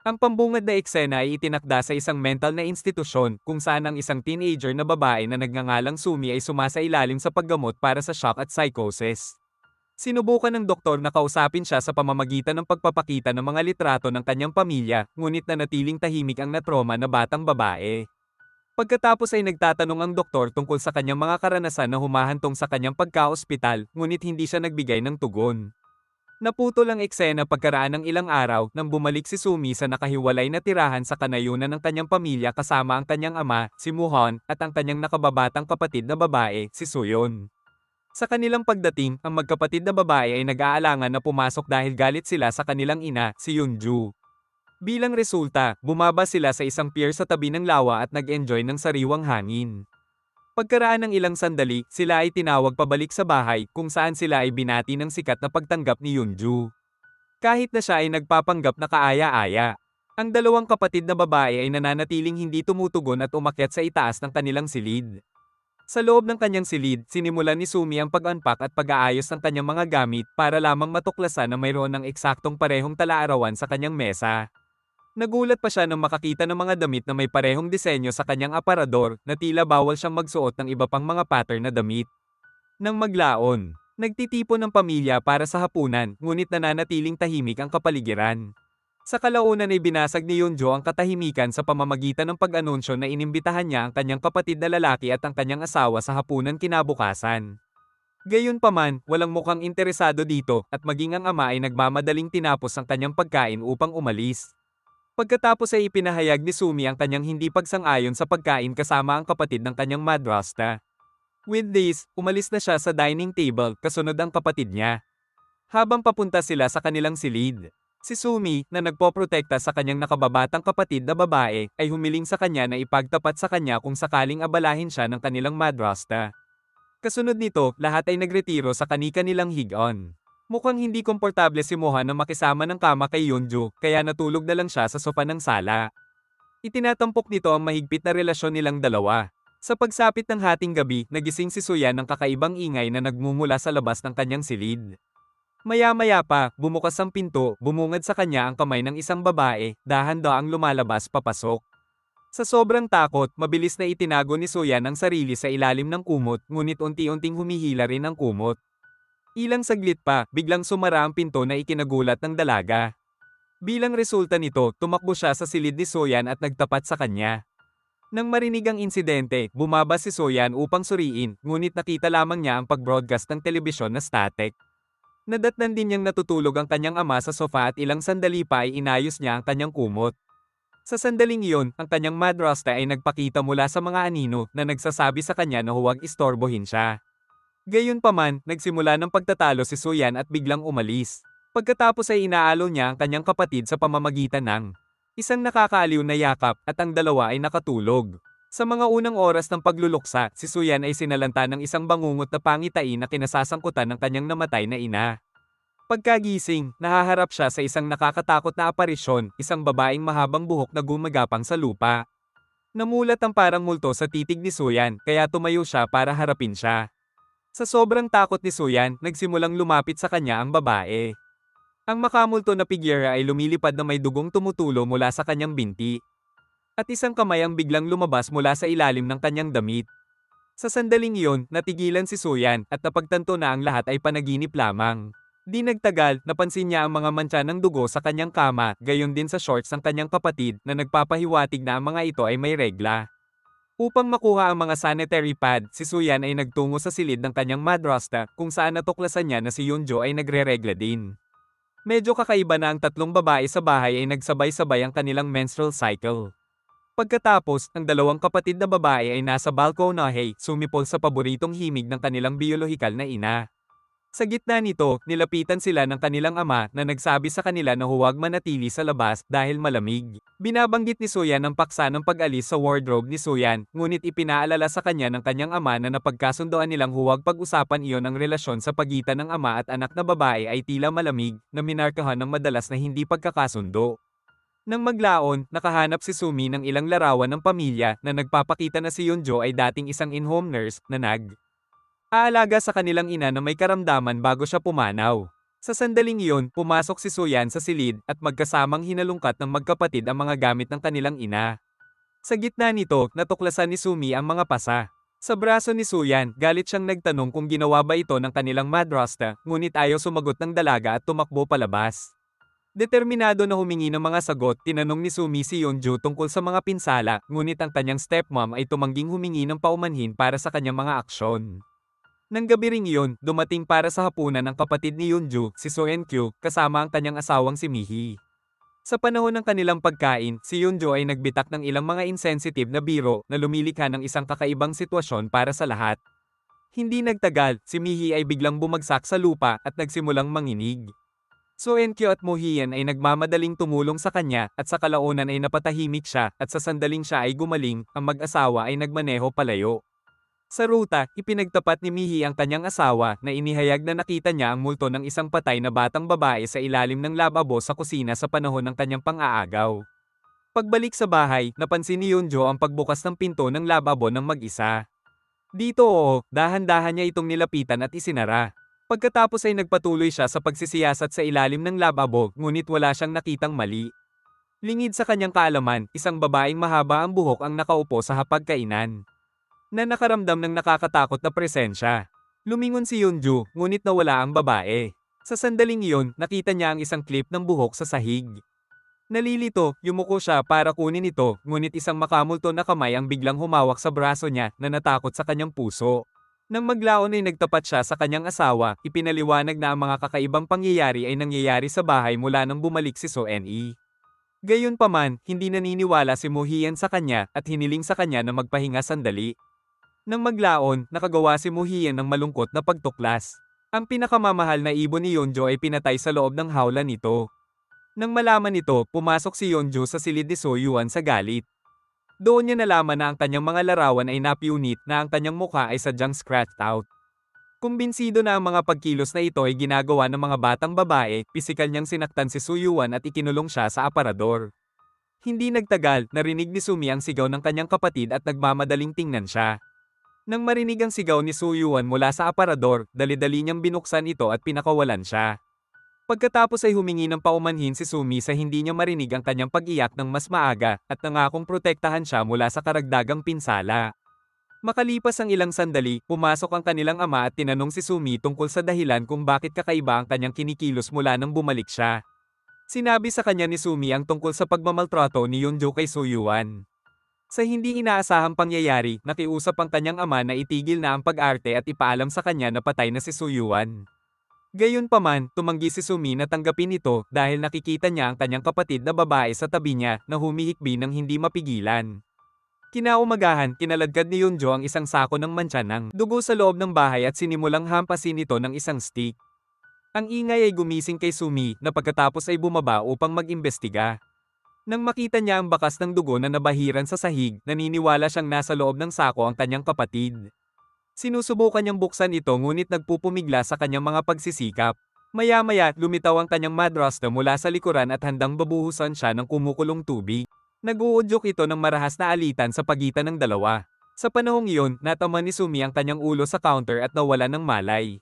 Ang pambungad na eksena ay itinakda sa isang mental na institusyon kung saan ang isang teenager na babae na nagngangalang Sumi ay sumasailalim sa paggamot para sa shock at psychosis. Sinubukan ng doktor na kausapin siya sa pamamagitan ng pagpapakita ng mga litrato ng kanyang pamilya, ngunit nanatiling tahimik ang natroma na batang babae. Pagkatapos ay nagtatanong ang doktor tungkol sa kanyang mga karanasan na humahantong sa kanyang pagka-ospital, ngunit hindi siya nagbigay ng tugon. Naputol ang eksena pagkaraan ng ilang araw nang bumalik si Sumi sa nakahiwalay na tirahan sa kanayunan ng kanyang pamilya kasama ang kanyang ama, si Muhon, at ang kanyang nakababatang kapatid na babae, si Suyon. Sa kanilang pagdating, ang magkapatid na babae ay nag-aalangan na pumasok dahil galit sila sa kanilang ina, si Yunju. Bilang resulta, bumaba sila sa isang pier sa tabi ng lawa at nag-enjoy ng sariwang hangin. Pagkaraan ng ilang sandali, sila ay tinawag pabalik sa bahay kung saan sila ay binati ng sikat na pagtanggap ni Yunju. Kahit na siya ay nagpapanggap na kaaya-aya. Ang dalawang kapatid na babae ay nananatiling hindi tumutugon at umakyat sa itaas ng kanilang silid. Sa loob ng kanyang silid, sinimulan ni Sumi ang pag-unpack at pag-aayos ng kanyang mga gamit para lamang matuklasan na mayroon ng eksaktong parehong talaarawan sa kanyang mesa. Nagulat pa siya nang makakita ng mga damit na may parehong disenyo sa kanyang aparador na tila bawal siyang magsuot ng iba pang mga pattern na damit. Nang maglaon, nagtitipon ng pamilya para sa hapunan ngunit nananatiling tahimik ang kapaligiran. Sa kalaunan ay binasag ni Yunjo ang katahimikan sa pamamagitan ng pag-anunsyo na inimbitahan niya ang kanyang kapatid na lalaki at ang kanyang asawa sa hapunan kinabukasan. Gayunpaman, walang mukhang interesado dito at maging ang ama ay nagmamadaling tinapos ang kanyang pagkain upang umalis. Pagkatapos ay ipinahayag ni Sumi ang kanyang hindi pagsang-ayon sa pagkain kasama ang kapatid ng kanyang madrasta. With this, umalis na siya sa dining table kasunod ang kapatid niya. Habang papunta sila sa kanilang silid, si Sumi, na nagpoprotekta sa kanyang nakababatang kapatid na babae, ay humiling sa kanya na ipagtapat sa kanya kung sakaling abalahin siya ng kanilang madrasta. Kasunod nito, lahat ay nagretiro sa kani-kanilang higon. Mukhang hindi komportable si Mohan na makisama ng kama kay Yunju, kaya natulog na lang siya sa sofa ng sala. Itinatampok nito ang mahigpit na relasyon nilang dalawa. Sa pagsapit ng hating gabi, nagising si Suyan ng kakaibang ingay na nagmumula sa labas ng kanyang silid. Maya-maya pa, bumukas ang pinto, bumungad sa kanya ang kamay ng isang babae, dahan-daang lumalabas papasok. Sa sobrang takot, mabilis na itinago ni Suyan ang sarili sa ilalim ng kumot, ngunit unti-unting humihila rin ang kumot. Ilang saglit pa, biglang sumara ang pinto na ikinagulat ng dalaga. Bilang resulta nito, tumakbo siya sa silid ni Soyan at nagtapat sa kanya. Nang marinig ang insidente, bumaba si Soyan upang suriin, ngunit nakita lamang niya ang pag-broadcast ng telebisyon na static. Nadatnan din niyang natutulog ang kanyang ama sa sofa at ilang sandali pa ay inayos niya ang kanyang kumot. Sa sandaling iyon, ang kanyang madrasta ay nagpakita mula sa mga anino na nagsasabi sa kanya na huwag istorbohin siya. Gayunpaman, nagsimula ng pagtatalo si Suyan at biglang umalis. Pagkatapos ay inaalo niya ang kanyang kapatid sa pamamagitan ng isang nakakaaliw na yakap at ang dalawa ay nakatulog. Sa mga unang oras ng pagluluksa, si Suyan ay sinalanta ng isang bangungot na pangitain na kinasasangkutan ng kanyang namatay na ina. Pagkagising, nahaharap siya sa isang nakakatakot na aparisyon, isang babaeng mahabang buhok na gumagapang sa lupa. Namulat ang parang multo sa titig ni Suyan, kaya tumayo siya para harapin siya. Sa sobrang takot ni Suyan, nagsimulang lumapit sa kanya ang babae. Ang makamulto na figura ay lumilipad na may dugong tumutulo mula sa kanyang binti. At isang kamay ang biglang lumabas mula sa ilalim ng kanyang damit. Sa sandaling iyon, natigilan si Suyan at napagtanto na ang lahat ay panaginip lamang. Di nagtagal, napansin niya ang mga mantsa ng dugo sa kanyang kama, gayon din sa shorts ng kanyang kapatid na nagpapahiwatig na ang mga ito ay may regla. Upang makuha ang mga sanitary pad, si Suyan ay nagtungo sa silid ng kanyang madrasta kung saan natuklasan niya na si Yunjo ay nagre-regla din. Medyo kakaiba na ang tatlong babae sa bahay ay nagsabay-sabay ang kanilang menstrual cycle. Pagkatapos, ang dalawang kapatid na babae ay nasa balkonahe, sumipol sa paboritong himig ng kanilang biolohikal na ina. Sa gitna nito, nilapitan sila ng kanilang ama na nagsabi sa kanila na huwag manatili sa labas dahil malamig. Binabanggit ni Soyan ang paksa ng pag-alis sa wardrobe ni Soyan, ngunit ipinaalala sa kanya ng kanyang ama na napagkasundoan nilang huwag pag-usapan iyon ang relasyon sa pagitan ng ama at anak na babae ay tila malamig, na minarkahan ng madalas na hindi pagkakasundo. Nang maglaon, nakahanap si Sumi ng ilang larawan ng pamilya na nagpapakita na si Yunjo ay dating isang in-home nurse na nag Aalaga sa kanilang ina na may karamdaman bago siya pumanaw. Sa sandaling iyon, pumasok si Soyan sa silid at magkasamang hinalungkat ng magkapatid ang mga gamit ng kanilang ina. Sa gitna nito, natuklasan ni Sumi ang mga pasa. Sa braso ni Suyan, galit siyang nagtanong kung ginawa ba ito ng kanilang madrasta, ngunit ayaw sumagot ng dalaga at tumakbo palabas. Determinado na humingi ng mga sagot, tinanong ni Sumi si Yonju tungkol sa mga pinsala, ngunit ang kanyang stepmom ay tumangging humingi ng paumanhin para sa kanyang mga aksyon. Nang gabi ring iyon, dumating para sa hapunan ang kapatid ni Yunju, si So Enkyu, kasama ang kanyang asawang si Mihi. Sa panahon ng kanilang pagkain, si Yunjo ay nagbitak ng ilang mga insensitive na biro na lumilikha ng isang kakaibang sitwasyon para sa lahat. Hindi nagtagal, si Mihi ay biglang bumagsak sa lupa at nagsimulang manginig. So Enkyo at Mohian ay nagmamadaling tumulong sa kanya at sa kalaunan ay napatahimik siya at sa sandaling siya ay gumaling, ang mag-asawa ay nagmaneho palayo. Sa ruta, ipinagtapat ni Mihi ang kanyang asawa na inihayag na nakita niya ang multo ng isang patay na batang babae sa ilalim ng lababo sa kusina sa panahon ng kanyang pang-aagaw. Pagbalik sa bahay, napansin ni Yunjo ang pagbukas ng pinto ng lababo ng mag-isa. Dito oo, dahan-dahan niya itong nilapitan at isinara. Pagkatapos ay nagpatuloy siya sa pagsisiyasat sa ilalim ng lababo, ngunit wala siyang nakitang mali. Lingid sa kanyang kaalaman, isang babaeng mahaba ang buhok ang nakaupo sa hapagkainan na nakaramdam ng nakakatakot na presensya. Lumingon si Yunju, ngunit nawala ang babae. Sa sandaling iyon, nakita niya ang isang clip ng buhok sa sahig. Nalilito, yumuko siya para kunin ito, ngunit isang makamulto na kamay ang biglang humawak sa braso niya na natakot sa kanyang puso. Nang maglaon ay nagtapat siya sa kanyang asawa, ipinaliwanag na ang mga kakaibang pangyayari ay nangyayari sa bahay mula nang bumalik si So Ne. Gayunpaman, hindi naniniwala si Mohian sa kanya at hiniling sa kanya na magpahinga sandali. Nang maglaon, nakagawa si Muhian ng malungkot na pagtuklas. Ang pinakamamahal na ibon ni Yonjo ay pinatay sa loob ng hawla nito. Nang malaman nito, pumasok si Yonjo sa silid ni Soyuan sa galit. Doon niya nalaman na ang kanyang mga larawan ay napiunit na ang kanyang mukha ay sadyang scratched out. Kumbinsido na ang mga pagkilos na ito ay ginagawa ng mga batang babae, pisikal niyang sinaktan si Suyuan at ikinulong siya sa aparador. Hindi nagtagal, narinig ni Sumi ang sigaw ng kanyang kapatid at nagmamadaling tingnan siya. Nang marinig ang sigaw ni Suyuan mula sa aparador, dali-dali niyang binuksan ito at pinakawalan siya. Pagkatapos ay humingi ng paumanhin si Sumi sa hindi niya marinig ang kanyang pag-iyak ng mas maaga at nangakong protektahan siya mula sa karagdagang pinsala. Makalipas ang ilang sandali, pumasok ang kanilang ama at tinanong si Sumi tungkol sa dahilan kung bakit kakaiba ang kanyang kinikilos mula nang bumalik siya. Sinabi sa kanya ni Sumi ang tungkol sa pagmamaltrato ni Yunjo kay Suyuan. Sa hindi inaasahang pangyayari, nakiusap ang kanyang ama na itigil na ang pag-arte at ipaalam sa kanya na patay na si Suyuan. Gayunpaman, tumanggi si Sumi na tanggapin ito dahil nakikita niya ang kanyang kapatid na babae sa tabi niya na humihikbi ng hindi mapigilan. Kinaumagahan, kinaladkad ni Yunjo ang isang sako ng mantsa ng dugo sa loob ng bahay at sinimulang hampasin ito ng isang stick. Ang ingay ay gumising kay Sumi na pagkatapos ay bumaba upang mag-imbestiga. Nang makita niya ang bakas ng dugo na nabahiran sa sahig, naniniwala siyang nasa loob ng sako ang kanyang kapatid. Sinusubukan niyang buksan ito ngunit nagpupumigla sa kanyang mga pagsisikap. Maya-maya, lumitaw ang kanyang madrasta mula sa likuran at handang babuhusan siya ng kumukulong tubig. Nag-uudyok ito ng marahas na alitan sa pagitan ng dalawa. Sa panahong iyon, natama ni Sumi ang kanyang ulo sa counter at nawala ng malay.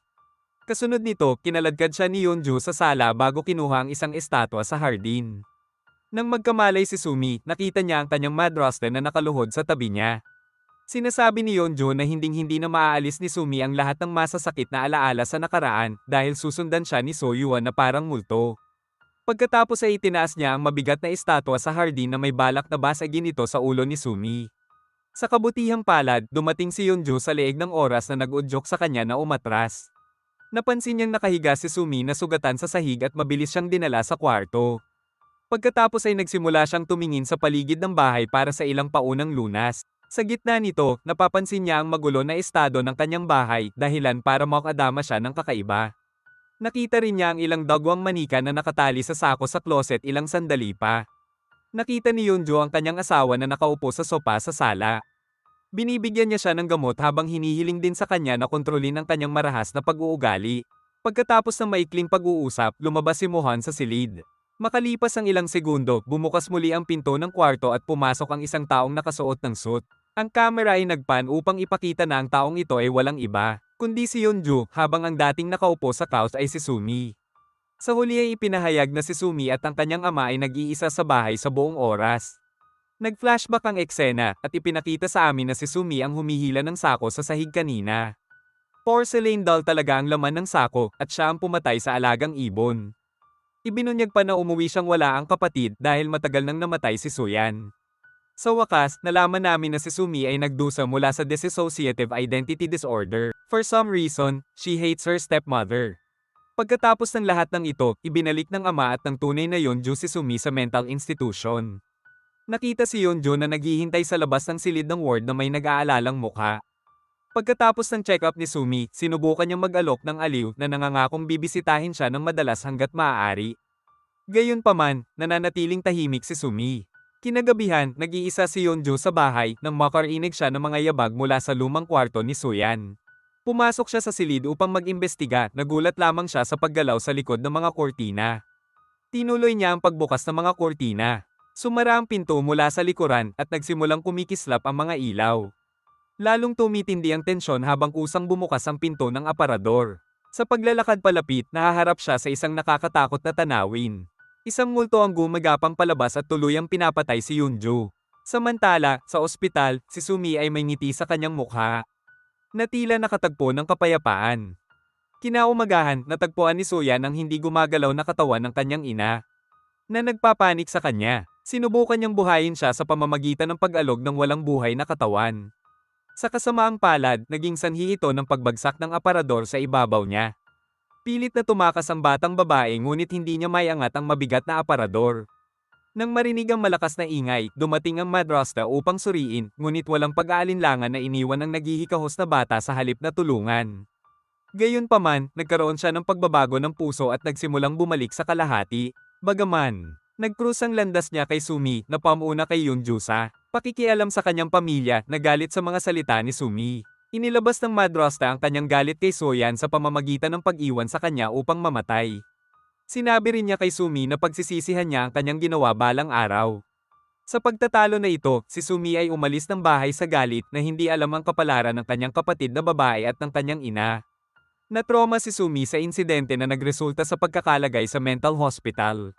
Kasunod nito, kinaladkad siya ni Yonju sa sala bago kinuha ang isang estatwa sa hardin. Nang magkamalay si Sumi, nakita niya ang kanyang madrasta na nakaluhod sa tabi niya. Sinasabi ni Yonjo na hinding-hindi na maaalis ni Sumi ang lahat ng masasakit na alaala sa nakaraan dahil susundan siya ni Soyuan na parang multo. Pagkatapos ay itinaas niya ang mabigat na estatwa sa hardin na may balak na basagin ito sa ulo ni Sumi. Sa kabutihang palad, dumating si Yonjo sa leeg ng oras na nag-udyok sa kanya na umatras. Napansin niyang nakahiga si Sumi na sugatan sa sahig at mabilis siyang dinala sa kwarto. Pagkatapos ay nagsimula siyang tumingin sa paligid ng bahay para sa ilang paunang lunas. Sa gitna nito, napapansin niya ang magulo na estado ng kanyang bahay, dahilan para makadama siya ng kakaiba. Nakita rin niya ang ilang dagwang manika na nakatali sa sako sa closet ilang sandali pa. Nakita ni Yunjo ang kanyang asawa na nakaupo sa sopa sa sala. Binibigyan niya siya ng gamot habang hinihiling din sa kanya na kontrolin ang kanyang marahas na pag-uugali. Pagkatapos ng maikling pag-uusap, lumabas si Mohan sa silid. Makalipas ang ilang segundo, bumukas muli ang pinto ng kwarto at pumasok ang isang taong nakasuot ng suit. Ang kamera ay nagpan upang ipakita na ang taong ito ay walang iba, kundi si Yunju, habang ang dating nakaupo sa couch ay si Sumi. Sa huli ay ipinahayag na si Sumi at ang kanyang ama ay nag-iisa sa bahay sa buong oras. Nag-flashback ang eksena at ipinakita sa amin na si Sumi ang humihila ng sako sa sahig kanina. Porcelain doll talaga ang laman ng sako at siya ang pumatay sa alagang ibon. Ibinunyag pa na umuwi siyang wala ang kapatid dahil matagal nang namatay si Suyan. Sa wakas, nalaman namin na si Sumi ay nagdusa mula sa dissociative identity disorder. For some reason, she hates her stepmother. Pagkatapos ng lahat ng ito, ibinalik ng ama at ng tunay na Yonju si Sumi sa mental institution. Nakita si Yonju na naghihintay sa labas ng silid ng ward na may nag-aalalang mukha. Pagkatapos ng check-up ni Sumi, sinubukan niyang mag-alok ng aliw na nangangakong bibisitahin siya ng madalas hanggat maaari. Gayunpaman, nananatiling tahimik si Sumi. Kinagabihan, nag-iisa si Yonju sa bahay nang makarinig siya ng mga yabag mula sa lumang kwarto ni Suyan. Pumasok siya sa silid upang mag-imbestiga, nagulat lamang siya sa paggalaw sa likod ng mga kortina. Tinuloy niya ang pagbukas ng mga kortina. Sumara ang pinto mula sa likuran at nagsimulang kumikislap ang mga ilaw. Lalong tumitindi ang tensyon habang kusang bumukas ang pinto ng aparador. Sa paglalakad palapit, nahaharap siya sa isang nakakatakot na tanawin. Isang multo ang gumagapang palabas at tuluyang pinapatay si Yunju. Samantala, sa ospital, si Sumi ay may ngiti sa kanyang mukha na tila nakatagpo ng kapayapaan. Kinaumagahan, natagpuan ni Suyan ang hindi gumagalaw na katawan ng kanyang ina, na nagpapanik sa kanya. Sinubukan niyang buhayin siya sa pamamagitan ng pag-alog ng walang buhay na katawan. Sa kasamaang palad, naging sanhi ito ng pagbagsak ng aparador sa ibabaw niya. Pilit na tumakas ang batang babae ngunit hindi niya maiangat ang mabigat na aparador. Nang marinig ang malakas na ingay, dumating ang madrasta upang suriin, ngunit walang pag-aalinlangan na iniwan ang naghihikahos na bata sa halip na tulungan. Gayunpaman, nagkaroon siya ng pagbabago ng puso at nagsimulang bumalik sa kalahati. Bagaman, nagkrus ang landas niya kay Sumi na pamuna kay Yunju sa pakikialam sa kanyang pamilya na galit sa mga salita ni Sumi. Inilabas ng madrasta ang kanyang galit kay Soyan sa pamamagitan ng pag-iwan sa kanya upang mamatay. Sinabi rin niya kay Sumi na pagsisisihan niya ang kanyang ginawa balang araw. Sa pagtatalo na ito, si Sumi ay umalis ng bahay sa galit na hindi alam ang kapalaran ng kanyang kapatid na babae at ng kanyang ina. Natroma si Sumi sa insidente na nagresulta sa pagkakalagay sa mental hospital.